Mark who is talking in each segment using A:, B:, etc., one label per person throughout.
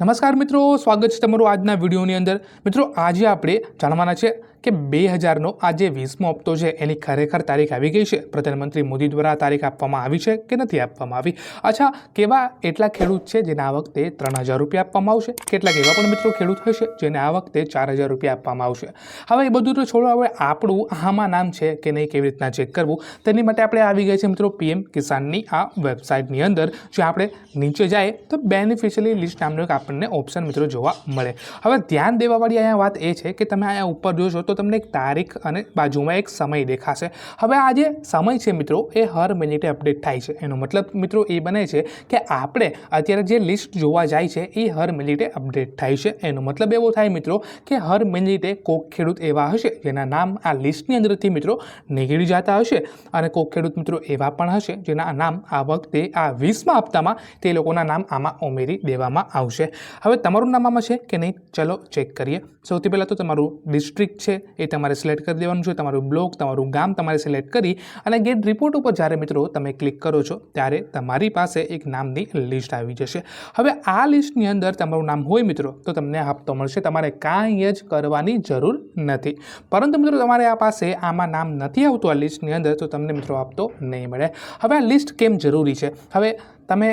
A: નમસ્કાર મિત્રો સ્વાગત છે તમારું આજના વિડીયોની અંદર. મિત્રો આજે આપણે જાણવાના છે કે બે હજારનો આ જે વીસમો હપ્તો છે. એની ખરેખર તારીખ આવી ગઈ છે. પ્રધાનમંત્રી મોદી દ્વારા તારીખ આપવામાં આવી છે કે નથી આપવામાં આવી? અચ્છા, કેવા એટલા ખેડૂત છે જેને આ વખતે ત્રણ હજાર રૂપિયા આપવામાં આવશે? કેટલાક એવા પણ મિત્રો ખેડૂત હશે જેને આ વખતે ચાર હજાર રૂપિયા આપવામાં આવશે. હવે એ બધું તો છોડો. હવે આપણું આમાં નામ છે કે નહીં, કેવી રીતના ચેક કરવું? તેની માટે આપણે આવી ગયા છે મિત્રો પીએમ કિસાનની આ વેબસાઇટની અંદર. જો આપણે નીચે જાય તો બેનિફિશિયલી લિસ્ટ નામનું એક આપણને ઓપ્શન મિત્રો જોવા મળે. હવે ધ્યાન દેવાવાળી અહીંયા વાત એ છે કે તમે અહીંયા ઉપર જોશો તો તમને એક તારીખ અને બાજુમાં એક સમય દેખાશે. હવે આ જે સમય છે મિત્રો, એ હર મિનિટે અપડેટ થાય છે. એનો મતલબ મિત્રો એ બને છે કે આપણે અત્યારે જે લિસ્ટ જોવા જાય છે, એ હર મિનિટે અપડેટ થાય છે. એનો મતલબ એવો થાય મિત્રો કે હર મિનિટે કોક ખેડૂત એવા હશે જેના નામ આ લિસ્ટની અંદરથી મિત્રો નીકળી જતા હશે અને કોક ખેડૂત મિત્રો એવા પણ હશે જેના નામ આ વખતે આ વીસમાં હપ્તામાં તે લોકોના નામ આમાં ઉમેરી દેવામાં આવશે. હવે તમારું નામ આમાં છે કે નહીં? ચલો ચેક કરીએ. સૌથી પહેલાં તો તમારું ડિસ્ટ્રિક્ટ છે એ તમારે સિલેક્ટ કરી દેવાનું છે, તમારું બ્લોક, તમારું ગામ તમારે સિલેક્ટ કરી અને ગેટ રિપોર્ટ ઉપર જ્યારે મિત્રો તમે ક્લિક કરો છો, ત્યારે તમારી પાસે એક નામની લિસ્ટ આવી જશે. હવે આ લિસ્ટની અંદર તમારું નામ હોય મિત્રો, તો તમને હપ્તો મળશે. તમારે કાંઈ જ કરવાની જરૂર નથી. પરંતુ મિત્રો તમારે આ પાસે આમાં નામ નથી આવતું આ લિસ્ટની અંદર, તો તમને મિત્રો હપ્તો નહીં મળે. હવે આ લિસ્ટ કેમ જરૂરી છે? હવે તમે,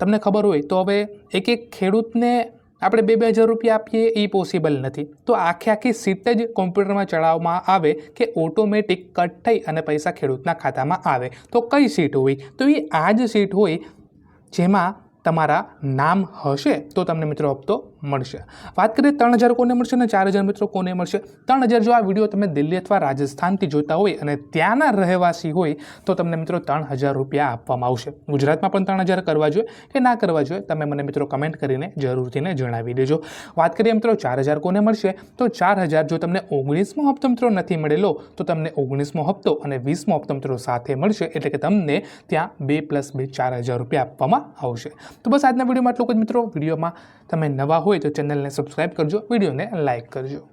A: તમને ખબર હોય તો હવે એક એક ખેડૂતને આપણે બે બે હજાર રૂપિયા આપીએ એ પોસિબલ નથી. તો આખી આખી સીટ જ કોમ્પ્યુટરમાં ચડાવવામાં આવે કે ઓટોમેટિક કટ થઈ અને પૈસા ખેડૂતના ખાતામાં આવે. તો કઈ સીટ હોય? તો એ આ જ સીટ હોય જેમાં તમારા નામ હશે. તો તમને મિત્રો હપ્તો મળશે. વાત કરીએ ત્રણ હજાર કોને મળશે અને ચાર હજાર મિત્રો કોને મળશે? ત્રણ હજાર જો આ વીડિયો તમે દિલ્હી અથવા રાજસ્થાનથી જોતા હોય અને ત્યાંના રહેવાસી હોય, તો તમને મિત્રો ત્રણ હજાર રૂપિયા આપવામાં આવશે. ગુજરાતમાં પણ ત્રણ હજાર કરવા જોઈએ કે ના કરવા જોઈએ, તમે મને મિત્રો કમેન્ટ કરીને જરૂરથીને જણાવી દેજો. વાત કરીએ મિત્રો ચાર હજાર કોને મળશે, તો ચાર હજાર જો તમને ઓગણીસમો હપ્તો મિત્રો નથી મળેલો, તો તમને ઓગણીસમો હપ્તો અને વીસમો હપ્તો મિત્રો સાથે મળશે, એટલે કે તમને ત્યાં બે પ્લસ બે ચાર હજાર રૂપિયા આપવામાં આવશે. તો બસ આજના વિડીયોમાં આટલું જ મિત્રો. વિડીયોમાં તમે નવા હોય તો ચેનલને સબસ્ક્રાઈબ કરજો વિડીયોને લાઇક કરજો.